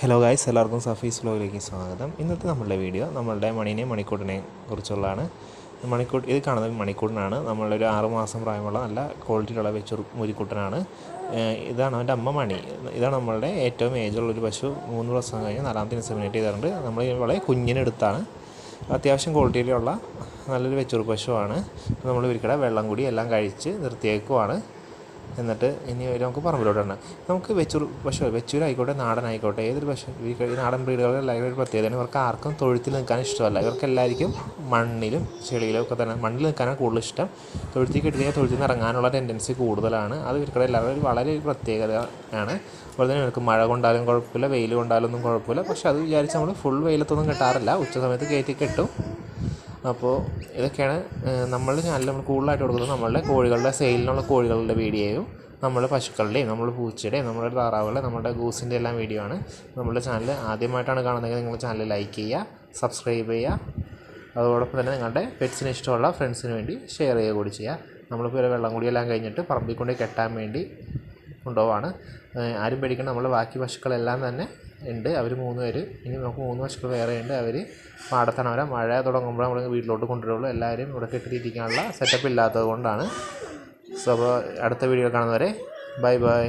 Hello guys എല്ലാവർക്കും സഫീസ് വ്ലോഗിലേക്ക് സ്വാഗതം. ഇന്നത്തെ നമ്മളുടെ വീഡിയോ നമ്മളുടെ മണിനെയും മണിക്കൂട്ടിനെയും കുറിച്ചുള്ളതാണ്. മണിക്കൂട്ട് ഇത് കാണുന്നത് മണിക്കൂട്ടനാണ്. നമ്മളൊരു ഒരു ആറ് മാസം പ്രായമുള്ള നല്ല ക്വാളിറ്റിയിലുള്ള വെച്ചു മുരിക്കുട്ടനാണ്. ഇതാണ് അവന്റെ അമ്മ മണി. ഇതാണ് നമ്മളുടെ ഏറ്റവും ഏജുള്ള ഒരു പശു. മൂന്ന് ദിവസം കഴിഞ്ഞ് നാലാമത്തെ ഇൻസെമിനേറ്റ് ചെയ്തിട്ടുണ്ട്. നമ്മൾ വളരെ കുഞ്ഞിനെടുത്താണ് അത്യാവശ്യം ക്വാളിറ്റിയിലുള്ള നല്ലൊരു വെച്ചൊരു പശുവാണ്. നമ്മൾ ഒരിക്കലും വെള്ളം കൂടി എല്ലാം കഴിച്ച് നിർത്തിയേക്കുവാണ്. എന്നിട്ട് ഇനി നമുക്ക് പറമ്പിലോട്ടാണ് നമുക്ക് വെച്ചൂർ പശു വെച്ചൂരായിക്കോട്ടെ നാടനായിക്കോട്ടെ ഏതൊരു പശു ഈ നാടൻ ബ്രീഡുകളുടെ എല്ലാവരും ഒരു പ്രത്യേകതയാണ് ഇവർക്ക് ആർക്കും തൊഴുത്തിൽ നിൽക്കാൻ ഇഷ്ടമല്ല. ഇവർക്ക് എല്ലാവർക്കും മണ്ണിലും ചെളിയിലും ഒക്കെ തന്നെ മണ്ണിൽ നിൽക്കാനാണ് കൂടുതൽ ഇഷ്ടം. തൊഴുത്തിൽ കിട്ടിയാൽ തൊഴുത്തിൽ നിന്ന് ഇറങ്ങാനുള്ള ടെൻഡൻസി കൂടുതലാണ്. അത് ഇവർക്കിടെ എല്ലാവരും വളരെ ഒരു പ്രത്യേകത ആണ് അതുപോലെ തന്നെ ഇവർക്ക് മഴ കൊണ്ടാലും കുഴപ്പമില്ല വെയിൽ കൊണ്ടാലൊന്നും കുഴപ്പമില്ല. പക്ഷേ അത് വിചാരിച്ച് നമ്മൾ ഫുൾ വെയിലത്തൊന്നും കെട്ടാറില്ല. ഉച്ച സമയത്ത് കയറ്റി കെട്ടും. അപ്പോൾ ഇതൊക്കെയാണ് നമ്മളുടെ ചാനൽ നമ്മൾ കൂടുതലായിട്ട് കൊടുക്കുന്നത് നമ്മളുടെ കോഴികളുടെ സെയിലിനുള്ള കോഴികളുടെ വീഡിയോയും നമ്മുടെ പശുക്കളുടെയും നമ്മുടെ പൂച്ചയുടെയും നമ്മുടെ താറാവുകളുടെ നമ്മുടെ ഗൂസിന്റെ എല്ലാം വീഡിയോ ആണ്. നമ്മുടെ ചാനൽ ആദ്യമായിട്ടാണ് കാണുന്നതെങ്കിൽ നിങ്ങൾ ചാനൽ ലൈക്ക് ചെയ്യുക സബ്സ്ക്രൈബ് ചെയ്യുക. അതോടൊപ്പം തന്നെ നിങ്ങളുടെ പെറ്റ്സിന് ഇഷ്ടമുള്ള ഫ്രണ്ട്സിന് വേണ്ടി ഷെയർ ചെയ്യുക കൂടി ചെയ്യുക. നമ്മളിപ്പോൾ ഒരു വെള്ളം കൂടിയെല്ലാം കഴിഞ്ഞിട്ട് പറമ്പിൽ കൊണ്ട് കെട്ടാൻ വേണ്ടി കൊണ്ടുപോവാണ്. ആരും പേടിക്കണം നമ്മൾ ബാക്കി പശുക്കളെല്ലാം തന്നെ ഉണ്ട്. അവർ മൂന്ന് പേര്. ഇനി നമുക്ക് മൂന്ന് പശുക്കൾ വേറെയുണ്ട് അവർ പാടത്താണ് അവരെ മഴ തുടങ്ങുമ്പോൾ നമ്മൾ വീട്ടിലോട്ട് കൊണ്ടുവരുള്ളൂ. എല്ലാവരും ഇവിടെ കെട്ടിയിരിക്കാനുള്ള സെറ്റപ്പ് ഇല്ലാത്തത് കൊണ്ടാണ്. സോ അപ്പോൾ അടുത്ത വീഡിയോ കാണുന്നവരെ ബൈ ബൈ